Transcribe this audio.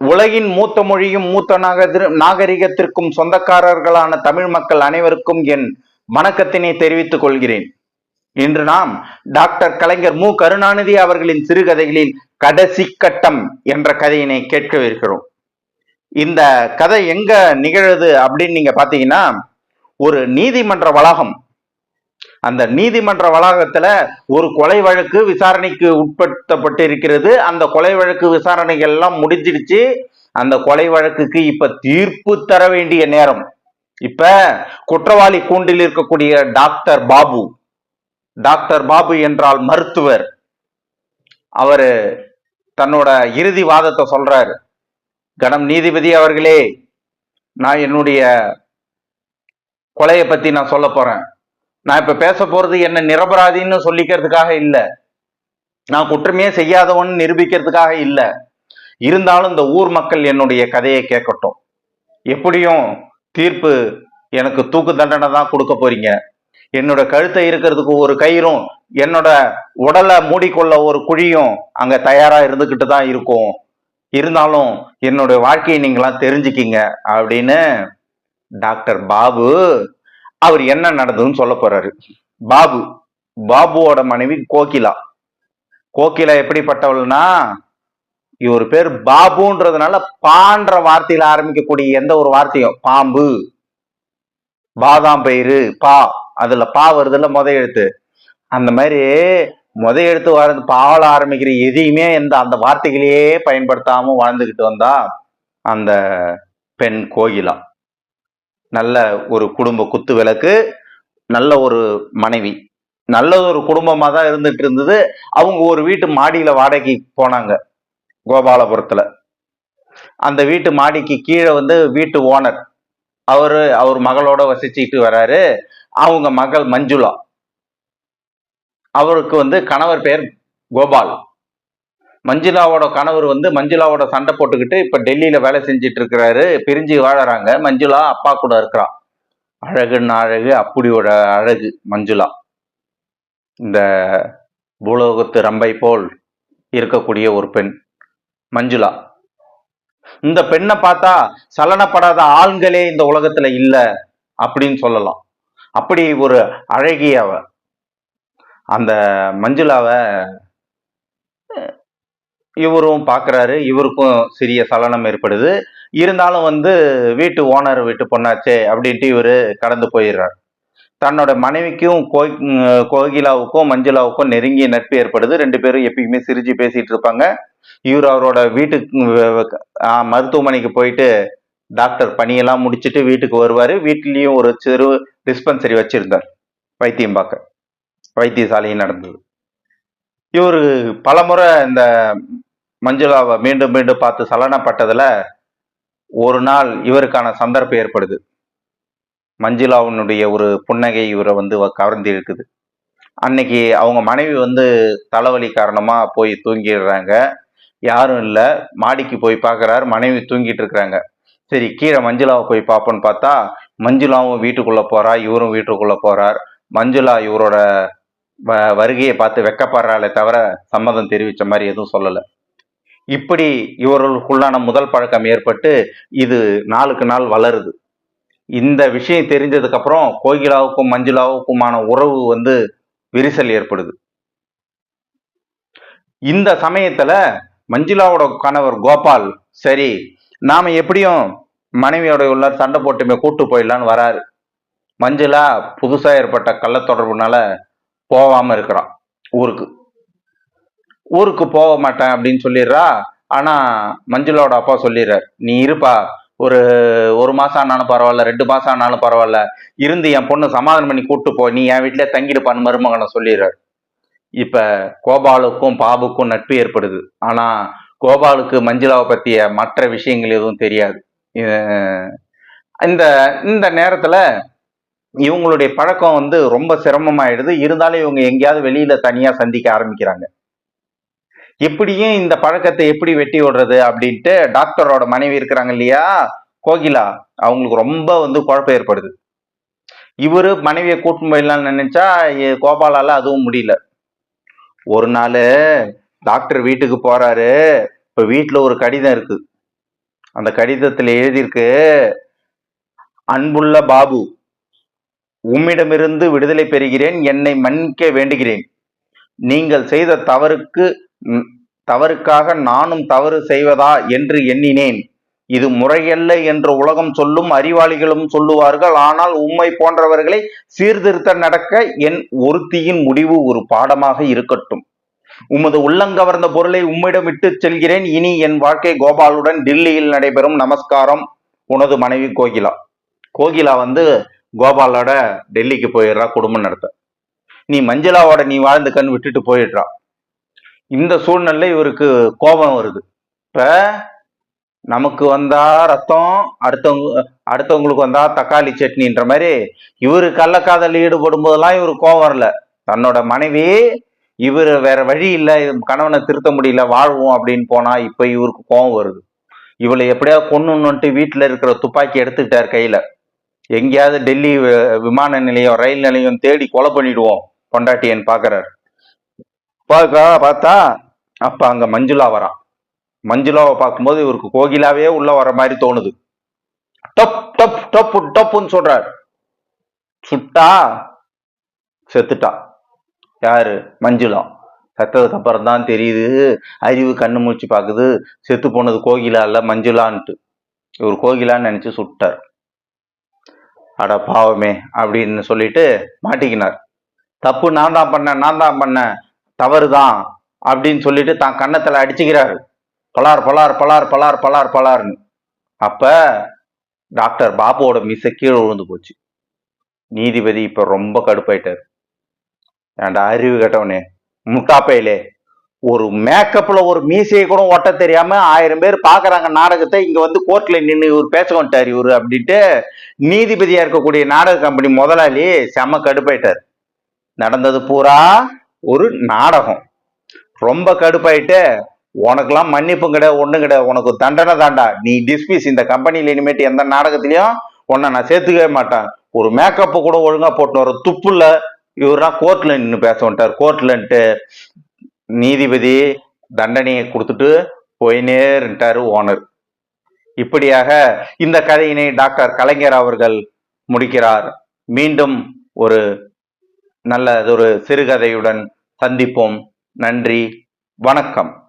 உலகின் மூத்த மொழியும் மூத்த நாகதி நாகரிகத்திற்கும் சொந்தக்காரர்களான தமிழ் மக்கள் அனைவருக்கும் என் வணக்கத்தினை தெரிவித்துக் கொள்கிறேன். இன்று நாம் டாக்டர் கலைஞர் மு. கருணாநிதி அவர்களின் சிறுகதைகளில் கடைசி கட்டம் என்ற கதையினை கேட்கவிருக்கிறோம் இந்த கதை எங்க நிகழுது அப்படின்னு நீங்க பாத்தீங்கன்னா ஒரு நீதிமன்ற வளாகம் அந்த நீதிமன்ற வளாகத்தில் ஒரு கொலை வழக்கு விசாரணைக்கு உட்படுத்தப்பட்டு இருக்கிறது அந்த கொலை வழக்கு விசாரணைகள் எல்லாம் முடிஞ்சிடுச்சு. அந்த கொலை வழக்குக்கு இப்ப தீர்ப்பு தர வேண்டிய நேரம். இப்ப குற்றவாளி கூண்டில் இருக்கக்கூடிய டாக்டர் பாபு டாக்டர் பாபு என்றால் மருத்துவர். அவரு தன்னோட இறுதி வாதத்தை சொல்றாரு. கணம் நீதிபதி அவர்களே நான் என்னுடைய கொலையை பத்தி நான் சொல்ல போறேன். நான் இப்ப பேச போறது என்ன நிரபராதின்னு சொல்லிக்கிறதுக்காக இல்ல. நான் குற்றமே செய்யாதவன் நிரூபிக்கிறதுக்காக இல்ல. இருந்தாலும் இந்த ஊர் மக்கள் என்னுடைய கதையை கேட்கட்டும். எப்படியும் தீர்ப்பு எனக்கு தூக்கு தண்டனை தான் கொடுக்க போறீங்க. என்னோட கழுத்தை இருக்கிறதுக்கு ஒரு கயிறும் என்னோட உடலை மூடிக்கொள்ள ஒரு குழியும் அங்க தயாரா இருந்துகிட்டு தான் இருக்கும். இருந்தாலும் என்னுடைய வாழ்க்கையை நீங்களாம் தெரிஞ்சுக்கிங்க அப்படின்னு டாக்டர் பாபு அவர் என்ன நடந்ததுன்னு சொல்ல போறாரு. பாபு பாபுவோட மனைவி கோகிலா. கோகிலா எப்படிப்பட்டவள்னா இவர் பேர் பாபுன்றதுனால பான்ற வார்த்தையில ஆரம்பிக்கக்கூடிய எந்த ஒரு வார்த்தையும் பாம்பு பாதாம் பயிறு பா அதுல பா வருதுல்ல முத எழுத்து. அந்த மாதிரி முத எழுத்து வரது பாவல ஆரம்பிக்கிற எதையுமே எந்த அந்த வார்த்தைகளையே பயன்படுத்தாம வாழ்ந்துகிட்டு வந்தா அந்த பெண் கோகிலா. நல்ல ஒரு குடும்ப குத்து விளக்கு நல்ல ஒரு மனைவி. நல்ல ஒரு குடும்பமாக தான் இருந்துட்டு இருந்தது. அவங்க ஒரு வீட்டு மாடியில் வாடகைக்கு போனாங்க கோபாலபுரத்தில். அந்த வீட்டு மாடிக்கு கீழே வந்து வீட்டு ஓனர். அவர் அவர் மகளோட வசிச்சுக்கிட்டு வராரு. அவங்க மகள் மஞ்சுளா. அவருக்கு வந்து கணவர் பெயர் கோபால். மஞ்சுளாவோட கணவர் வந்து மஞ்சுளாவோட சண்டை போட்டுக்கிட்டு இப்ப டெல்லியில வேலை செஞ்சுட்டு இருக்கிறாரு பிரிஞ்சு வாழறாங்க. மஞ்சுளா அப்பா கூட இருக்கிறா அழகுன்னு அழகு அப்படியோட அழகு மஞ்சுளா. இந்த பூலோகத்து ரம்பை போல் இருக்கக்கூடிய ஒரு பெண் மஞ்சுளா. இந்த பெண்ணை பார்த்தா சலனப்படாத ஆண்களே இந்த உலகத்துல இல்ல அப்படின்னு சொல்லலாம். அப்படி ஒரு அழகிய அந்த மஞ்சுளாவை இவரும் பார்க்குறாரு இவருக்கும் சிறிய சலனம் ஏற்படுது. இருந்தாலும் வந்து வீட்டு ஓனர் வீட்டு பொண்ணாச்சே அப்படின்ட்டு இவர் கடந்து போயிடுறார். தன்னோட மனைவிக்கும் கோய் கோகிலாவுக்கும் மஞ்சுளாவுக்கும் நெருங்கிய நட்பு ஏற்படுது. ரெண்டு பேரும் எப்பயுமே சிரிச்சு பேசிட்டு இருப்பாங்க. இவர் அவரோட வீட்டுக்கு மருத்துவமனைக்கு போயிட்டு டாக்டர் பணியெல்லாம் முடிச்சிட்டு வீட்டுக்கு வருவார். வீட்லேயும் ஒரு சிறு டிஸ்பென்சரி வச்சிருந்தார் வைத்தியம் பார்க்க. வைத்தியசாலையும் நடந்தது. இவர் பலமுறை இந்த மஞ்சுளாவை மீண்டும் மீண்டும் பார்த்து சலனப்பட்டதில் ஒரு நாள் இவருக்கான சந்தர்ப்பம் ஏற்படுது. மஞ்சுளாவினுடைய ஒரு புன்னகை இவரை வந்து வ- கவர்ந்து இருக்குது. அன்னைக்கு அவங்க மனைவி வந்து தலைவலி காரணமாக போய் தூங்கிடுறாங்க. யாரும் இல்லை. மாடிக்கு போய் பார்க்குறாரு மனைவி தூங்கிட்டு இருக்கிறாங்க. சரி கீழே மஞ்சுளாவை போய் பார்ப்போன்னு பார்த்தா மஞ்சுளாவும் வீட்டுக்குள்ளே போறா இவரும் வீட்டுக்குள்ளே போகிறார் மஞ்சுளா இவரோட வ- வருகையை பார்த்து வெக்கப்படுறாளே தவிர சம்மதம் தெரிவித்த மாதிரி எதுவும் சொல்லலை. இப்படி இவர்களுக்குள்ளான முதல் பழக்கம் ஏற்பட்டு இது நாளுக்கு நாள் வளருது. இந்த விஷயம் தெரிஞ்சதுக்கு அப்புறம் கோகிலாவுக்கும் மஞ்சுளாவுக்குமான உறவு வந்து விரிசல் ஏற்படுது. இந்த சமயத்துல மஞ்சுளாவோட கணவர் கோபால் சரி நாம எப்படியும் மனைவியோட உள்ள சண்டை போட்டுமே கூட்டு போயிடலான்னு வராரு. மஞ்சுளா புதுசா ஏற்பட்ட கள்ள தொடர்புனால போவாம இருக்கிறான் ஊருக்கு. ஊருக்கு போக மாட்டேன் அப்படின்னு சொல்லிடுறா. ஆனா மஞ்சுளோட அப்பா சொல்லிடுறார் நீ இருப்பா. ஒரு ஒரு மாசம் ஆனாலும் பரவாயில்ல ரெண்டு மாசம் ஆனாலும் பரவாயில்ல. இருந்து என் பொண்ணு சமாதானம் பண்ணி கூட்டு போ. நீ என் வீட்டிலே தங்கிடுப்பான்னு மருமகனை சொல்லிடுறார். இப்ப கோபாலுக்கும் பாபுக்கும் நட்பு ஏற்படுது. ஆனா கோபாலுக்கு மஞ்சுளாவை பத்திய மற்ற விஷயங்கள் எதுவும் தெரியாது. இந்த இந்த நேரத்துல இவங்களுடைய பழக்கம் வந்து ரொம்ப சிரமமாயிடுது. இருந்தாலும் இவங்க எங்கேயாவது வெளியில தனியா சந்திக்க ஆரம்பிக்கிறாங்க. எப்படியும் இந்த பழக்கத்தை எப்படி வெட்டி விடுறது அப்படின்ட்டு டாக்டரோட மனைவி இருக்கிறாங்க இல்லையா? கோகிலா அவங்களுக்கு ரொம்ப வந்து குழப்பம் ஏற்படுது. இவர் மனைவியை கூட்டின்னு போயிடலாம்னு நினைச்சா கோபாலால அதுவும் முடியல. ஒரு நாள் டாக்டர் வீட்டுக்கு போறாரு. இப்ப வீட்டுல ஒரு கடிதம் இருக்கு. அந்த கடிதத்தில் எழுதியிருக்கு அன்புள்ள பாபு உம்மிடமிருந்து விடுதலை பெறுகிறேன் என்னை மன்னிக்க வேண்டுகிறேன். நீங்கள் செய்த தவறுக்கு தவறுக்காக நானும் தவறு செய்வதா என்று எண்ணினேன். இது முறையல்ல என்று உலகம் சொல்லும் அறிவாளிகளும் சொல்லுவார்கள். ஆனால் உம்மை போன்றவர்களை சீர்திருத்த நடக்க என் ஒருத்தியின் முடிவு ஒரு பாடமாக இருக்கட்டும். உமது உள்ளங்கவர்ந்த பொருளை உம்மிடம் விட்டு செல்கிறேன். இனி என் வாழ்க்கை கோபாலுடன் டில்லியில் நடைபெறும். நமஸ்காரம். உனது மனைவி கோகிலா. கோகிலா வந்து கோபாலோட டெல்லிக்கு போயிடுறா குடும்பம் நடத்த. நீ மஞ்சளாவோட நீ வாழ்ந்து கண் விட்டுட்டு போயிடுறா. இந்த சூழ்நிலை இவருக்கு கோபம் வருது. இப்ப நமக்கு வந்தா ரத்தம் அடுத்தவங்க அடுத்தவங்களுக்கு வந்தா தக்காளி சட்னின்ற மாதிரி இவரு கள்ளக்காதல் ஈடுபடும் போதெல்லாம் இவரு கோபம் வரல. தன்னோட மனைவி இவர் வேற வழி இல்லை கணவனை திருத்த முடியல வாழ்வோம் அப்படின்னு போனா இப்ப இவருக்கு கோபம் வருது. இவளை எப்படியாவது கொன்னுன்னுட்டு வீட்டுல இருக்கிற துப்பாக்கி எடுத்துக்கிட்டார் கையில. எங்கேயாவது டெல்லி விமான நிலையம் ரயில் நிலையம் தேடி கொலை பண்ணிடுவோம் பொண்டாட்டியன் பாக்குறாரு. பார்க்கா பார்த்தா அப்ப அங்க மஞ்சுளா வரான் மஞ்சுளாவை பார்க்கும்போது இவருக்கு கோகிலாவே உள்ள வர மாதிரி தோணுது. டப் டப் டப்பு டப்புன்னு சொல்றார். சுட்டா செத்துட்டா. யாரு? மஞ்சுளா. செத்ததுக்கு அப்புறம் தான் தெரியுது அறிவு கண்ணு மூச்சு பார்க்குது செத்து போனது கோகிலா இல்ல மஞ்சுளான்ட்டு. இவர் கோகிலான்னு நினைச்சு சுட்டார். அட பாவமே அப்படின்னு சொல்லிட்டு மாட்டிக்கினார். தப்பு நான் தான் பண்ணேன் நான் தான் பண்ணேன். தவறு தான் அப்படின்னு சொல்லிட்டு தான் கன்னத்துல அடிச்சுக்கிறாரு. பலார் பலார் பலார் பலார் பலார் பலார்னு. அப்ப டாக்டர் பாபுவோட மிஸ்ஸை கீழே விழுந்து போச்சு. நீதிபதி இப்ப ரொம்ப கடுப்பாயிட்டாரு. ஏன்டா அறிவு கெட்டவனே முட்டாப்பையிலே. ஒரு மேக்கப்ல ஒரு மீசையை கூட ஒட்ட தெரியாம ஆயிரம் பேர் பாக்குறாங்க நாடகத்தை இங்க வந்து கோர்ட்ல நின்று இவர் பேச வந்துட்டார் இவரு அப்படின்ட்டு நீதிபதியா இருக்கக்கூடிய நாடக கம்பெனி முதலாளி செம கடுப்பாயிட்டார். நடந்தது பூரா ஒரு நாடகம். ரொம்ப கடுப்பாயிட்டு உனக்கெல்லாம் மன்னிப்பும் கிடையாது ஒன்றும் கிடையாது உனக்கு தண்டனை தாண்டா நீ டிஸ்மிஸ் இந்த கம்பெனியில் இனிமேட்டு எந்த நாடகத்திலயும் உன்னை நான் சேர்த்துக்கவே மாட்டேன். ஒரு மேக்கப்பை கூட ஒழுங்காக போட்டு வர துப்புல இவர்லாம் கோர்ட்ல நின்று பேச வந்துட்டார் கோர்ட்லன்ட்டு நீதிபதி தண்டனையை கொடுத்துட்டு போயினேருட்டாரு ஓனர். இப்படியாக இந்த கதையினை டாக்டர் கலைஞர் அவர்கள் முடிக்கிறார். மீண்டும் ஒரு நல்ல ஒரு சிறுகதையுடன் சந்திப்போம். நன்றி. வணக்கம்.